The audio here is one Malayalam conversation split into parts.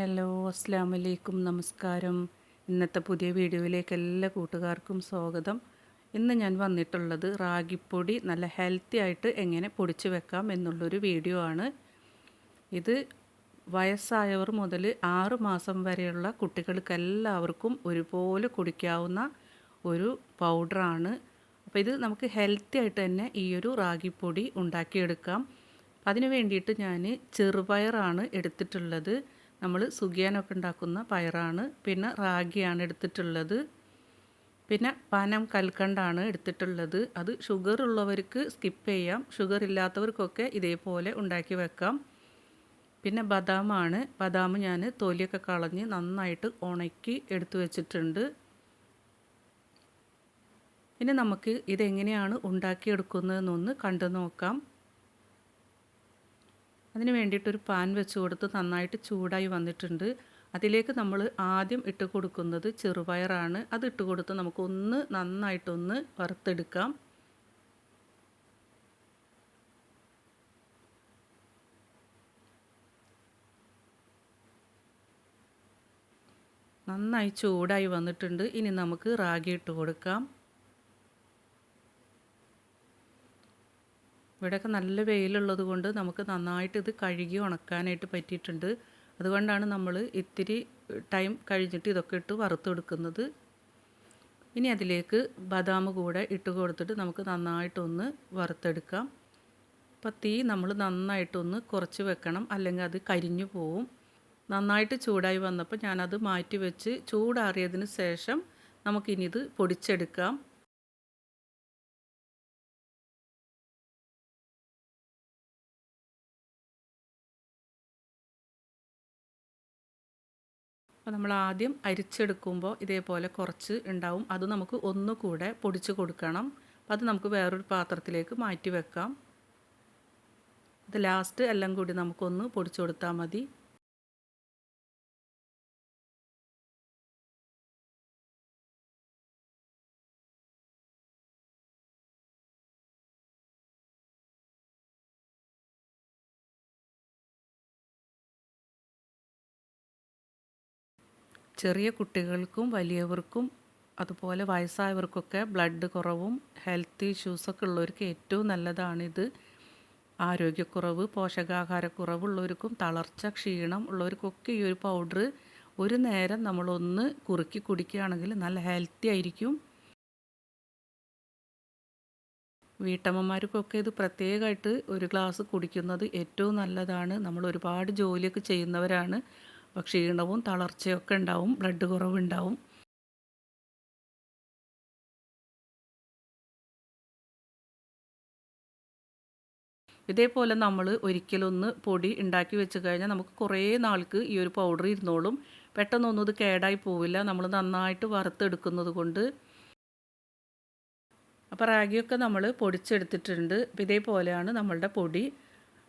ഹലോ അസ്സാം വലൈക്കും നമസ്കാരം. ഇന്നത്തെ പുതിയ വീഡിയോയിലേക്ക് എല്ലാ കൂട്ടുകാർക്കും സ്വാഗതം. ഇന്ന് ഞാൻ വന്നിട്ടുള്ളത് റാഗിപ്പൊടി നല്ല ഹെൽത്തി ആയിട്ട് എങ്ങനെ പൊടിച്ച് വെക്കാം എന്നുള്ളൊരു വീഡിയോ ആണ്. ഇത് വയസ്സായവർ മുതൽ ആറ് മാസം വരെയുള്ള കുട്ടികൾക്ക് എല്ലാവർക്കും ഒരുപോലെ കുടിക്കാവുന്ന ഒരു പൗഡറാണ് അപ്പോൾ ഇത് നമുക്ക് ഹെൽത്തി ആയിട്ട് തന്നെ ഈ ഒരു റാഗിപ്പൊടി ഉണ്ടാക്കിയെടുക്കാം. അതിനു വേണ്ടിയിട്ട് ഞാൻ ചെറുപയറാണ് എടുത്തിട്ടുള്ളത്. നമ്മൾ സുഖിയാനൊക്കെ ഉണ്ടാക്കുന്ന പയറാണ്. പിന്നെ റാഗിയാണ് എടുത്തിട്ടുള്ളത്. പിന്നെ പനം കൽക്കണ്ടാണ് എടുത്തിട്ടുള്ളത്. അത് ഷുഗർ ഉള്ളവർക്ക് സ്കിപ്പ് ചെയ്യാം. ഷുഗർ ഇല്ലാത്തവർക്കൊക്കെ ഇതേപോലെ ഉണ്ടാക്കി വെക്കാം. പിന്നെ ബദാമാണ്. ബദാം ഞാൻ തൊലിയൊക്കെ കളഞ്ഞ് നന്നായിട്ട് ഉണക്കി എടുത്തു വെച്ചിട്ടുണ്ട്. പിന്നെ നമുക്ക് ഇതെങ്ങനെയാണ് ഉണ്ടാക്കിയെടുക്കുന്നതെന്നൊന്ന് കണ്ടു നോക്കാം. അതിന് വേണ്ടിയിട്ടൊരു പാൻ വെച്ച് കൊടുത്ത് നന്നായിട്ട് ചൂടായി വന്നിട്ടുണ്ട്. അതിലേക്ക് നമ്മൾ ആദ്യം ഇട്ട് കൊടുക്കുന്നത് ചെറുപയറാണ്. അത് ഇട്ട് കൊടുത്ത് നമുക്കൊന്ന് നന്നായിട്ടൊന്ന് വറുത്തെടുക്കാം. നന്നായി ചൂടായി വന്നിട്ടുണ്ട്. ഇനി നമുക്ക് റാഗി ഇട്ട് കൊടുക്കാം. ഇവിടെയൊക്കെ നല്ല വെയിലുള്ളത് കൊണ്ട് നമുക്ക് നന്നായിട്ട് ഇത് കഴുകി ഉണക്കാനായിട്ട് പറ്റിയിട്ടുണ്ട്. അതുകൊണ്ടാണ് നമ്മൾ ഇത്തിരി ടൈം കഴിഞ്ഞിട്ട് ഇതൊക്കെ ഇട്ട് വറുത്തെടുക്കുന്നത് ഇനി അതിലേക്ക് ബദാം കൂടെ ഇട്ട് കൊടുത്തിട്ട് നമുക്ക് നന്നായിട്ടൊന്ന് വറുത്തെടുക്കാം. അപ്പോൾ തീ നമ്മൾ നന്നായിട്ടൊന്ന് കുറച്ച് വെക്കണം അല്ലെങ്കിൽ അത് കരിഞ്ഞു പോവും. നന്നായിട്ട് ചൂടായി വന്നപ്പോൾ ഞാനത് മാറ്റി വെച്ച് ചൂടാറിയതിന് ശേഷം നമുക്കിനി ഇത് പൊടിച്ചെടുക്കാം. അപ്പോൾ നമ്മൾ ആദ്യം അരിച്ചെടുക്കുമ്പോൾ ഇതേപോലെ കുറച്ച് ഉണ്ടാവും. അത് നമുക്ക് ഒന്നുകൂടെ പൊടിച്ച് കൊടുക്കണം. അപ്പോൾ അത് നമുക്ക് വേറൊരു പാത്രത്തിലേക്ക് മാറ്റി വെക്കാം. അത് ലാസ്റ്റ് എല്ലാം കൂടി നമുക്കൊന്ന് പൊടിച്ചു കൊടുത്താൽ മതി. ചെറിയ കുട്ടികൾക്കും വലിയവർക്കും അതുപോലെ വയസ്സായവർക്കൊക്കെ ബ്ലഡ് കുറവും ഹെൽത്ത് ഇഷ്യൂസൊക്കെ ഉള്ളവർക്ക് ഏറ്റവും നല്ലതാണിത്. ആരോഗ്യക്കുറവ് പോഷകാഹാരക്കുറവുള്ളവർക്കും തളർച്ച ക്ഷീണം ഉള്ളവർക്കൊക്കെ ഈ ഒരു പൗഡർ ഒരു നേരം നമ്മളൊന്ന് കുറുക്കി കുടിക്കുകയാണെങ്കിൽ നല്ല ഹെൽത്തി ആയിരിക്കും. വീട്ടമ്മമാർക്കൊക്കെ ഇത് പ്രത്യേകമായിട്ട് ഒരു ഗ്ലാസ് കുടിക്കുന്നത് ഏറ്റവും നല്ലതാണ്. നമ്മൾ ഒരുപാട് ജോലിയൊക്കെ ചെയ്യുന്നവരാണ്. അപ്പോൾ ക്ഷീണവും തളർച്ചയൊക്കെ ഉണ്ടാവും ബ്ലഡ് കുറവുണ്ടാവും. ഇതേപോലെ നമ്മൾ ഒരിക്കലൊന്ന് പൊടി ഉണ്ടാക്കി വെച്ച് കഴിഞ്ഞാൽ നമുക്ക് കുറേ നാൾക്ക് ഈ ഒരു പൗഡർ ഇരുന്നോളും. പെട്ടെന്നൊന്നും ഇത് കേടായി പോവില്ല. നമ്മൾ നന്നായിട്ട് വറുത്തെടുക്കുന്നത് കൊണ്ട്. അപ്പോൾ റാഗിയൊക്കെ നമ്മൾ പൊടിച്ചെടുത്തിട്ടുണ്ട്. ഇതേപോലെയാണ് നമ്മളുടെ പൊടി.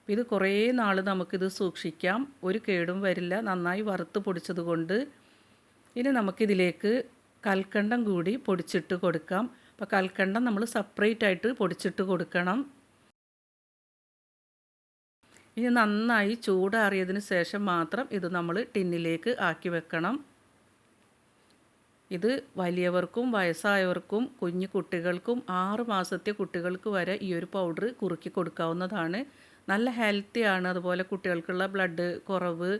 ഇത് കുറേ നാൾ നമുക്കിത് സൂക്ഷിക്കാം. ഒരു കേടും വരില്ല. നന്നായി വറുത്ത് പൊടിച്ചത് കൊണ്ട് ഇനി നമുക്കിതിലേക്ക് കൽക്കണ്ടം കൂടി പൊടിച്ചിട്ട് കൊടുക്കാം. അപ്പോൾ കൽക്കണ്ടം നമ്മൾ സെപ്പറേറ്റ് ആയിട്ട് പൊടിച്ചിട്ട് കൊടുക്കണം. ഇനി നന്നായി ചൂടാറിയതിന് ശേഷം മാത്രം ഇത് നമ്മൾ ടിന്നിലേക്ക് ആക്കി വെക്കണം. ഇത് വലിയവർക്കും വയസ്സായവർക്കും കുഞ്ഞു കുട്ടികൾക്കും ആറ് മാസത്തെ കുട്ടികൾക്ക് വരെ ഈ ഒരു പൗഡർ കുറുക്കി കൊടുക്കാവുന്നതാണ്. നല്ല ഹെൽത്തിയാണ് അതുപോലെ കുട്ടികൾക്കുള്ള ബ്ലഡ് കുറവ്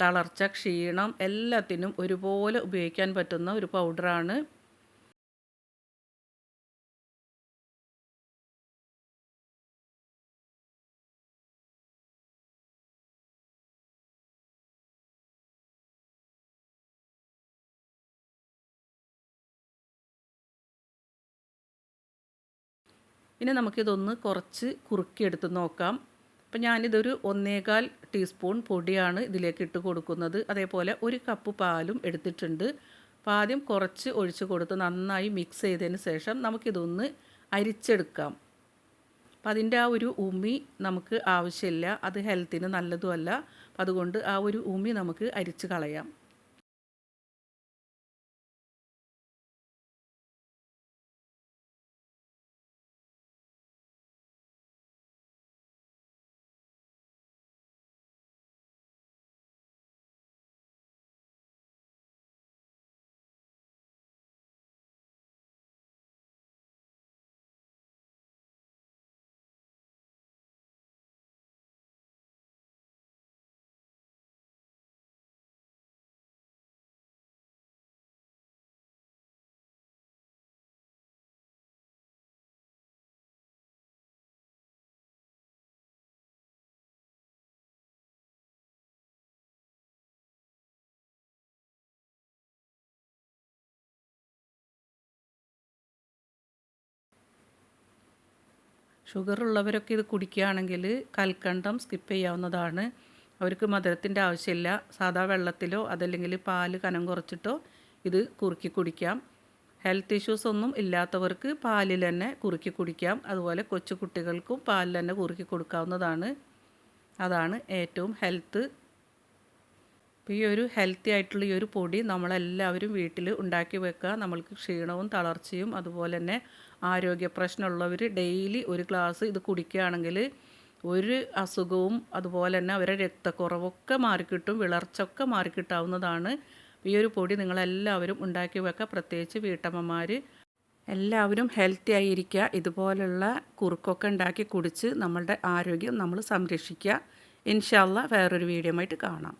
തളർച്ച ക്ഷീണം എല്ലാത്തിനും ഒരുപോലെ ഉപയോഗിക്കാൻ പറ്റുന്ന ഒരു പൗഡറാണ് ഇനി നമുക്കിതൊന്ന് കുറച്ച് കുറുക്കിയെടുത്ത് നോക്കാം. അപ്പം ഞാനിതൊരു ഒന്നേകാൽ ടീസ്പൂൺ പൊടിയാണ് ഇതിലേക്ക് ഇട്ട് കൊടുക്കുന്നത്. അതേപോലെ ഒരു കപ്പ് പാലും എടുത്തിട്ടുണ്ട്. അപ്പോൾ ആദ്യം കുറച്ച് ഒഴിച്ച് കൊടുത്ത് നന്നായി മിക്സ് ചെയ്തതിന് ശേഷം നമുക്കിതൊന്ന് അരിച്ചെടുക്കാം. അപ്പം അതിന്റെ ആ ഒരു ഉമി നമുക്ക് ആവശ്യമില്ല. അത് ഹെൽത്തിന് നല്ലതുമല്ല. അപ്പം അതുകൊണ്ട് ആ ഒരു ഉമി നമുക്ക് അരിച്ച് കളയാം. ഷുഗർ ഉള്ളവരൊക്കെ ഇത് കുടിക്കുകയാണെങ്കിൽ കൽക്കണ്ടം സ്കിപ്പ് ചെയ്യാവുന്നതാണ്. അവർക്ക് മധുരത്തിന്റെ ആവശ്യമില്ല. സാധാ വെള്ളത്തിലോ അതല്ലെങ്കിൽ പാൽ കനം കുറച്ചിട്ടോ ഇത് കുറുക്കി കുടിക്കാം. ഹെൽത്ത് ഇഷ്യൂസ് ഒന്നും ഇല്ലാത്തവർക്ക് പാലിൽ തന്നെ കുറുക്കി കുടിക്കാം. അതുപോലെ കൊച്ചു കുട്ടികൾക്കും പാലിൽ തന്നെ കുറുക്കി കൊടുക്കാവുന്നതാണ്. അതാണ് ഏറ്റവും ഹെൽത്ത് അപ്പോൾ ഈ ഒരു ഹെൽത്തി ആയിട്ടുള്ള ഈ ഒരു പൊടി നമ്മളെല്ലാവരും വീട്ടിൽ ഉണ്ടാക്കി വെക്കുക. നമ്മൾക്ക് ക്ഷീണവും തളർച്ചയും അതുപോലെ തന്നെ ആരോഗ്യ പ്രശ്നമുള്ളവർ ഡെയിലി ഒരു ഗ്ലാസ് ഇത് കുടിക്കുകയാണെങ്കിൽ ഒരു അസുഖവും അതുപോലെ തന്നെ അവരെ രക്തക്കുറവൊക്കെ മാറിക്കിട്ടും വിളർച്ചയൊക്കെ മാറിക്കിട്ടാവുന്നതാണ്. ഈ ഒരു പൊടി നിങ്ങളെല്ലാവരും ഉണ്ടാക്കി വെക്കുക. പ്രത്യേകിച്ച് വീട്ടമ്മമാർ എല്ലാവരും ഹെൽത്തി ആയിരിക്കുക ഇതുപോലുള്ള കുറുക്കൊക്കെ ഉണ്ടാക്കി കുടിച്ച് നമ്മളുടെ ആരോഗ്യം നമ്മൾ സംരക്ഷിക്കുക. ഇൻഷാല്ല വേറൊരു വീഡിയോ ആയിട്ട് കാണാം.